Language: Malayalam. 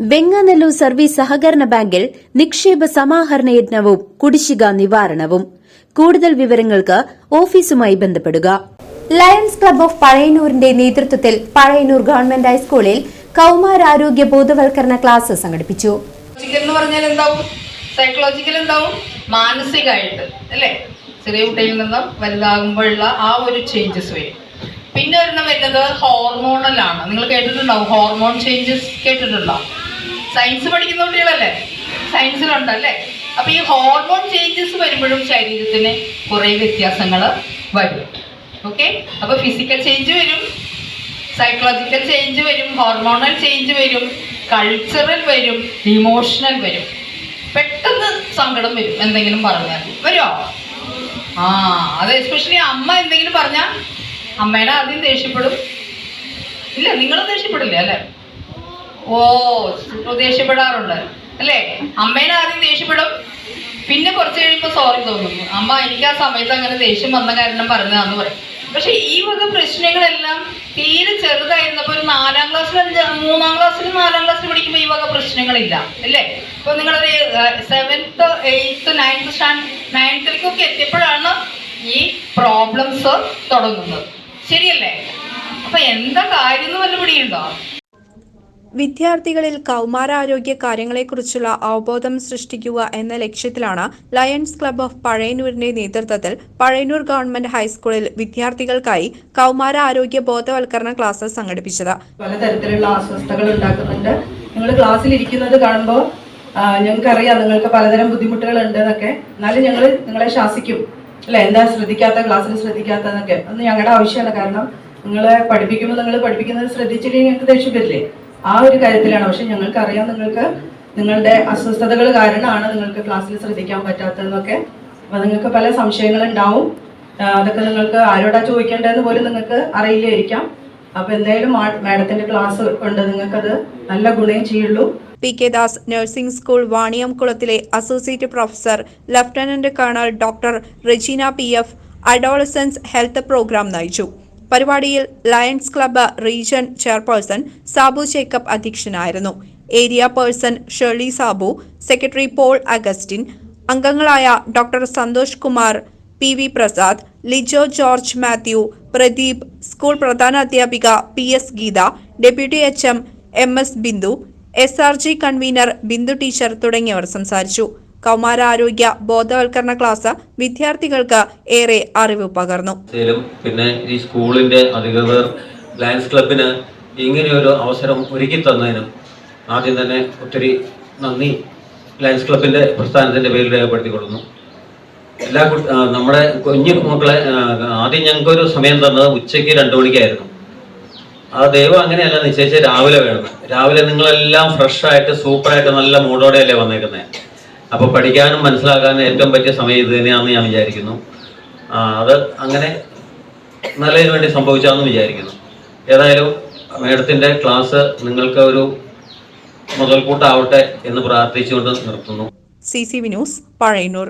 വെങ്ങാനല്ലൂർ സർവീസ് സഹകരണ ബാങ്കിൽ നിക്ഷേപ സമാഹരണ യജ്ഞവും കുടിശ്ശിക നിവാരണവും. കൂടുതൽ വിവരങ്ങൾക്ക് ഓഫീസുമായി ബന്ധപ്പെടുക. ലയൺസ് ക്ലബ് ഓഫ് പഴയന്നൂരിന്റെ നേതൃത്വത്തിൽ പഴയന്നൂർ ഗവൺമെന്റ് ഹൈസ്കൂളിൽ കൗമാരാരോഗ്യ ബോധവൽക്കരണ ക്ലാസ് സംഘടിപ്പിച്ചു. എന്ന് പറഞ്ഞാൽ എന്താവും? സൈക്കോളജിക്കൽ എന്താവും? മാനസികമായിട്ട് അല്ലേ? ചെറിയ കുട്ടിയിൽ നിന്നും വലുതാകുമ്പോഴുള്ള ആ ഒരു ചേഞ്ചസ് വരും. പിന്നെ ഒരെണ്ണം വരുന്നത് ഹോർമോണലാണ് നിങ്ങൾ കേട്ടിട്ടുണ്ടാവും ഹോർമോൺ ചേഞ്ചസ് കേട്ടിട്ടുണ്ടോ? സയൻസ് പഠിക്കുന്ന കുട്ടികളല്ലേ സയൻസിലുണ്ടല്ലേ അപ്പൊ ഈ ഹോർമോൺ ചേഞ്ചസ് വരുമ്പോഴും ശരീരത്തിന് കുറെ വ്യത്യാസങ്ങൾ വരും. ഓക്കെ അപ്പൊ ഫിസിക്കൽ ചേഞ്ച് വരും സൈക്കോളജിക്കൽ ചേഞ്ച് വരും ഹോർമോണൽ ചേഞ്ച് വരും കൾച്ചറൽ വരും ഇമോഷണൽ വരും. പെട്ടെന്ന് സങ്കടം വരും എന്തെങ്കിലും പറഞ്ഞാൽ. വരുമോ ആ അത് എസ്പെഷ്യലി അമ്മ എന്തെങ്കിലും പറഞ്ഞാൽ അമ്മയുടെ ആദ്യം ദേഷ്യപ്പെടും. ഇല്ല നിങ്ങളും ദേഷ്യപ്പെടില്ല അല്ലേ? ഓ ദേഷ്യപ്പെടാറുണ്ട്. അല്ലേ? അമ്മേനെ ആദ്യം ദേഷ്യപ്പെടും. പിന്നെ കുറച്ച് കഴിയുമ്പോൾ സോറി തോന്നുന്നു. അമ്മ എനിക്ക് ആ സമയത്ത് അങ്ങനെ ദേഷ്യം വന്ന കാരണം പറഞ്ഞതാന്ന് പറയും. പക്ഷെ ഈ വക പ്രശ്നങ്ങളെല്ലാം തീരെ ചെറുതായിരുന്നപ്പോൾ ഒരു നാലാം ക്ലാസ്സിൽ അഞ്ചാം മൂന്നാം ക്ലാസ്സിൽ നാലാം ക്ലാസ്സിൽ പഠിക്കുമ്പോൾ ഈ വക പ്രശ്നങ്ങളില്ല. അല്ലേ? ഇപ്പൊ നിങ്ങളൊരു സെവൻത്ത് എയ്ത്ത് നയൻത്ത് സ്റ്റാൻഡ് നയൻത്തിലേക്കൊക്കെ എത്തിയപ്പോഴാണ് ഈ പ്രോബ്ലംസ് തുടങ്ങുന്നത്. ശരിയല്ലേ? അപ്പൊ എന്താ കാര്യം എന്ന് വല്ല പിടിയുണ്ടോ? വിദ്യാർത്ഥികളിൽ കൗമാരാരോഗ്യ കാര്യങ്ങളെക്കുറിച്ചുള്ള അവബോധം സൃഷ്ടിക്കുക എന്ന ലക്ഷ്യത്തിലാണ് ലയൺസ് ക്ലബ് ഓഫ് പഴയന്നൂരിന്റെ നേതൃത്വത്തിൽ പഴയന്നൂർ ഗവൺമെന്റ് ഹൈസ്കൂളിൽ വിദ്യാർത്ഥികൾക്കായി കൗമാരാരോഗ്യ ബോധവൽക്കരണ ക്ലാസ് സംഘടിപ്പിച്ചത്. പലതരത്തിലുള്ള അസ്വസ്ഥകൾ ഉണ്ടാക്കുന്നുണ്ട്. നിങ്ങൾ ക്ലാസ്സിൽ ഇരിക്കുന്നത് കാണുമ്പോൾ ഞങ്ങൾക്കറിയാം നിങ്ങൾക്ക് പലതരം ബുദ്ധിമുട്ടുകൾ ഉണ്ട് എന്നൊക്കെ. എന്നാലും ഞങ്ങൾ നിങ്ങളെ ശാസിക്കും. അല്ലെ? എന്താ ശ്രദ്ധിക്കാത്ത ക്ലാസ്സിൽ ശ്രദ്ധിക്കാത്തതെന്നൊക്കെ അത് ഞങ്ങളുടെ ആവശ്യമാണ് കാരണം നിങ്ങളെ പഠിപ്പിക്കുമ്പോൾ നിങ്ങൾ പഠിപ്പിക്കുന്നത് ശ്രദ്ധിച്ചില്ലെങ്കിൽ ഞങ്ങൾക്ക് ദേഷ്യം വരില്ലേ? ആ ഒരു കാര്യത്തിലാണ്. പക്ഷെ ഞങ്ങൾക്ക് അറിയാം നിങ്ങൾക്ക് നിങ്ങളുടെ അസ്വസ്ഥതകൾ കാരണമാണ് നിങ്ങൾക്ക് ക്ലാസ്സിൽ ശ്രദ്ധിക്കാൻ പറ്റാത്തതെന്നൊക്കെ. അപ്പൊ നിങ്ങൾക്ക് പല സംശയങ്ങൾ ഉണ്ടാവും അതൊക്കെ നിങ്ങൾക്ക് ആരോടാ ചോദിക്കേണ്ടതെന്ന് പോലും നിങ്ങൾക്ക് അറിയില്ലായിരിക്കാം. അപ്പൊ എന്തായാലും മാഡത്തിന്റെ ക്ലാസ് ഉണ്ട്. നിങ്ങൾക്കത് നല്ല ഗുണയും ചെയ്യുള്ളൂ. P K Das nursing school വാണിയംകുളത്തിലെ associate professor lieutenant colonel doctor Regina P F adolescence health programme നയിച്ചു. പരിപാടിയിൽ Lions club region chairperson Sabu Jacob അധ്യക്ഷനായിരുന്നു. Area person Shirley Sabu secretary Paul Augustine അംഗങ്ങളായ doctor Santhosh Kumar P V Prasad Lijo George Mathew Pradeep school പ്രധാന അധ്യാപിക P S Geetha deputy H M M S Bindu S R G convener Bindu teacher തുടങ്ങിയവർ സംസാരിച്ചു. കൗമാരാരോഗ്യ ബോധവൽക്കരണ ക്ലാസ് വിദ്യാർത്ഥികൾക്ക് ഏറെ അറിവ് പകർന്നു. പിന്നെ ഈ സ്കൂളിന്റെ അധികൃതർ ലയൻസ് ക്ലബിന് ഇങ്ങനെയൊരു അവസരം ഒരുക്കി തന്നതിനും ആദ്യം തന്നെ ഒത്തിരി നന്ദി ലയൻസ് ക്ലബിന്റെ പ്രസ്ഥാനത്തിന്റെ പേരിൽ രേഖപ്പെടുത്തിക്കൊള്ളുന്നു. എല്ലാ നമ്മുടെ കുഞ്ഞു മക്കളെ ആദ്യം ഞങ്ങൾക്കൊരു സമയം തന്നത് ഉച്ചയ്ക്ക് രണ്ടു മണിക്കായിരുന്നു. ആ ദൈവം അങ്ങനെയല്ല നിശ്ചയിച്ച് രാവിലെ വേണം. രാവിലെ നിങ്ങളെല്ലാം ഫ്രഷ് ആയിട്ട് സൂപ്പറായിട്ട് നല്ല മൂഡോടെയല്ലേ വന്നേക്കുന്നത് അപ്പോൾ പഠിക്കാനും മനസ്സിലാക്കാനും ഏറ്റവും പറ്റിയ സമയം ഇത് തന്നെയാണെന്ന് ഞാൻ വിചാരിക്കുന്നു. അത് അങ്ങനെ നല്ലതിന് വേണ്ടി സംഭവിച്ചാന്ന് വിചാരിക്കുന്നു. ഏതായാലും മേഡത്തിന്റെ ക്ലാസ് നിങ്ങൾക്ക് ഒരു മുതൽക്കൂട്ടാവട്ടെ എന്ന് പ്രാർത്ഥിച്ചുകൊണ്ട് നിർത്തുന്നു. C C V news Pazhayannur.